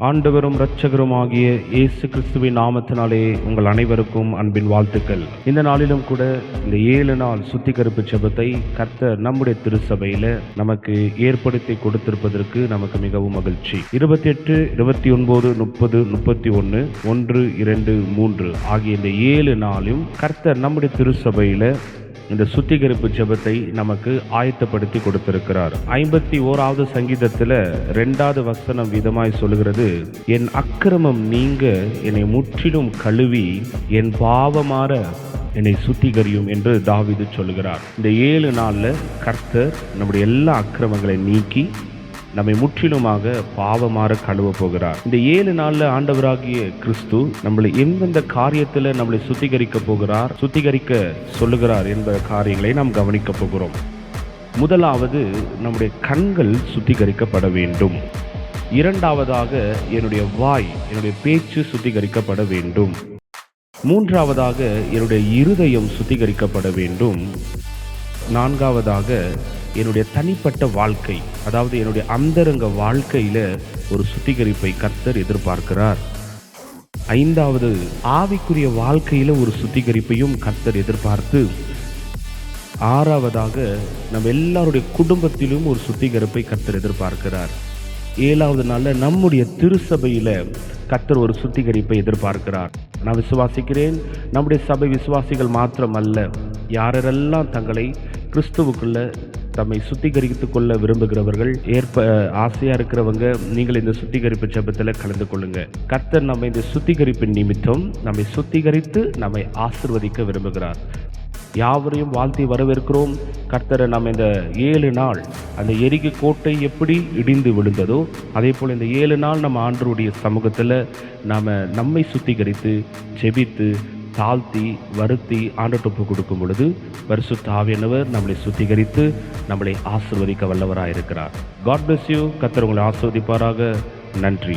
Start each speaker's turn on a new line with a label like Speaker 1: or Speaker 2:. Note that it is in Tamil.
Speaker 1: ஆண்டவரும் இரட்சகருமாகிய இயேசு கிறிஸ்துவின் நாமத்தினாலே உங்கள் அனைவருக்கும் அன்பின் வாழ்த்துக்கள். இந்த நாளிலும் கூட இந்த ஏழு நாள் சுத்திகரிப்பு செபத்தை கர்த்தர் நம்முடைய திருச்சபையில நமக்கு ஏற்படுத்தி கொடுத்திருப்பதற்கு நமக்கு மிகவும் மகிழ்ச்சி. இருபத்தி எட்டு இருபத்தி ஒன்பது முப்பது முப்பத்தி ஒன்று ஒன்று இரண்டு மூன்று ஆகிய இந்த ஏழு நாளும் கர்த்தர் நம்முடைய திருச்சபையில இந்த சுத்திகரிப்பு ஜெபத்தை நமக்கு ஆயத்தப்படுத்தி கொடுத்திருக்கிறார். ஐம்பத்தி ஓராவது சங்கீதத்தில் ரெண்டாவது வசனம் விதமாய் சொல்லுகிறது என் அக்கிரமம் நீங்க என்னை முற்றிலும் கழுவி என் பாவமாற என்னை சுத்திகரியும் என்று தாவிது சொல்லுகிறார். இந்த ஏழு நாளில் கர்த்தர் நம்முடைய எல்லா அக்கிரமங்களை நீக்கி நம்மை முற்றிலுமாக பாவமாற கழுவ போகிறார். இந்த ஏழு நாள்ல ஆண்டவராகிய கிறிஸ்து நம்மளை எந்தெந்த காரியத்தில் நம்மளை சுத்திகரிக்க போகிறார் சுத்திகரிக்க சொல்லுகிறார் என்ற காரியங்களை நாம் கவனிக்க போகிறோம். முதலாவது நம்முடைய கண்கள் சுத்திகரிக்கப்பட வேண்டும். இரண்டாவதாக என்னுடைய வாய் என்னுடைய பேச்சு சுத்திகரிக்கப்பட வேண்டும். மூன்றாவதாக என்னுடைய இருதயம் சுத்திகரிக்கப்பட வேண்டும். நான்காவதாக என்னுடைய தனிப்பட்ட வாழ்க்கை அதாவது என்னுடைய அந்தரங்க வாழ்க்கையில ஒரு சுத்திகரிப்பை கர்த்தர் எதிர்பார்க்கிறார். ஐந்தாவது ஆவிக்குரிய வாழ்க்கையில ஒரு சுத்திகரிப்பையும் கர்த்தர் எதிர்பார்த்து ஆறாவதாக நம்ம எல்லாருடைய குடும்பத்திலும் ஒரு சுத்திகரிப்பை கர்த்தர் எதிர்பார்க்கிறார். ஏழாவது நாளில் நம்முடைய திருசபையில கர்த்தர் ஒரு சுத்திகரிப்பை எதிர்பார்க்கிறார். நான் விசுவாசிக்கிறேன் நம்முடைய சபை விசுவாசிகள் மாத்திரம் அல்ல யாரெல்லாம் தங்களை கிறிஸ்துவுக்குள்ள தம்மை சுத்திகரித்துக் கொள்ள விரும்புகிறவர்கள் ஏற்ப ஆசையா இருக்கிறவங்க நீங்கள் இந்த சுத்திகரிப்பு ஜெபத்தில் கலந்து கொள்ளுங்க. கர்த்தர் நம்ம இந்த சுத்திகரிப்பின் நிமித்தம் நம்மை சுத்திகரித்து நம்மை ஆசிர்வதிக்க விரும்புகிறார். யாவரையும் வாழ்த்தி வரவேற்கிறோம். கர்த்தரை நம்ம இந்த ஏழு நாள் அந்த எரிக கோட்டை எப்படி இடிந்து விழுந்ததோ அதே போல் இந்த ஏழு நாள் நம்ம ஆண்டருடைய சமூகத்தில் நாம் நம்மை சுத்திகரித்து செபித்து தாழ்த்தி வருத்தி ஆண்டு கொடுக்கும் பொழுது பரிசுத்த ஆவியானவர் நம்மளை சுத்திகரித்து நம்மளை ஆசிர்வதிக்க வல்லவராக இருக்கிறார் காட் பிளஸ் யூ கத்தர் உங்களை ஆசிர்வதிப்பாராக. நன்றி.